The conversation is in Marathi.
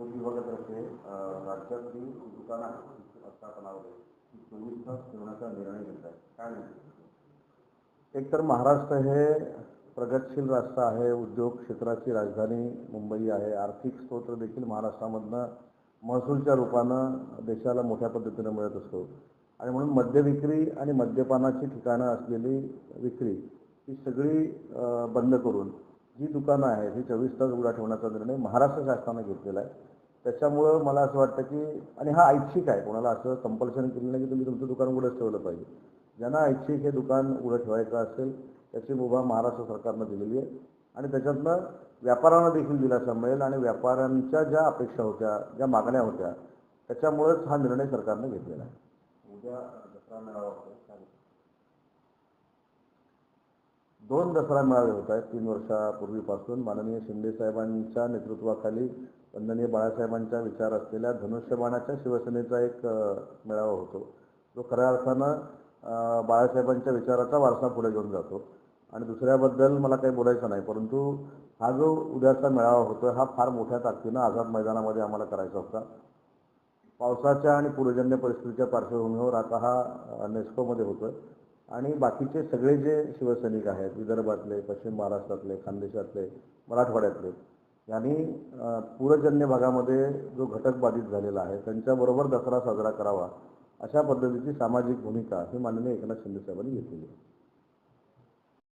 उद्योग विभागातर्फे राज्यातली दुकानं आहेत प्रस्थापनामध्ये ती चोवीस तास ठेवण्याचा निर्णय घेतला आहे काय एक तर महाराष्ट्र हे प्रगतशील राष्ट्र आहे उद्योग क्षेत्राची राजधानी मुंबई आहे. आर्थिक स्रोत देखील महाराष्ट्रामधनं महसूलच्या रूपानं देशाला मोठ्या पद्धतीनं मिळत असतो. आणि म्हणून मद्य विक्री आणि मद्यपानाची ठिकाणं असलेली विक्री ही सगळी बंद करून जी दुकानं आहेत ही चोवीस तास उघडा ठेवण्याचा निर्णय महाराष्ट्र शासनाने घेतलेला आहे. त्याच्यामुळं मला असं वाटतं की आणि हा ऐच्छिक आहे कोणाला असं कंपल्शन केलं नाही की तुम्ही तुमचं दुकान उघडंच ठेवलं पाहिजे. ज्यांना ऐच्छिक हे दुकान उघडं ठेवायचं असेल त्याची मुभा महाराष्ट्र सरकारनं दिलेली आहे. आणि त्याच्यातनं व्यापाऱ्यांना देखील दिलासा मिळेल आणि व्यापाऱ्यांच्या ज्या अपेक्षा होत्या ज्या मागण्या होत्या त्याच्यामुळेच हा निर्णय सरकारनं घेतलेला आहे. उद्या दसरा मेळावा दोन दसरा मेळावे होत आहेत. तीन वर्षापूर्वीपासून माननीय शिंदे साहेबांच्या नेतृत्वाखाली वंदनीय बाळासाहेबांचा विचार असलेल्या धनुष्यबाणाच्या शिवसेनेचा एक मेळावा होतो. जो खऱ्या अर्थानं बाळासाहेबांच्या विचाराचा वारसा पुढे घेऊन जातो. आणि दुसऱ्याबद्दल मला काही बोलायचं नाही परंतु हा जो उद्याचा मेळावा होतो हा फार मोठ्या ताकदीनं आझाद मैदानामध्ये आम्हाला करायचा होता. पावसाच्या आणि पूर्वजन्य परिस्थितीच्या पार्श्वभूमीवर आता हा नेस्कोमध्ये होतोय. आणि बाकीचे सगळे जे शिवसैनिक आहेत विदर्भातले पश्चिम महाराष्ट्रातले खानदेशातले मराठवाड्यातले यांनी पूरजन्य भागामध्ये जो घटक बाधित झालेला आहे त्यांच्याबरोबर दसरा साजरा करावा अशा पद्धतीची सामाजिक भूमिका ही माननीय एकनाथ शिंदे साहेबांनी घेतलेली आहे.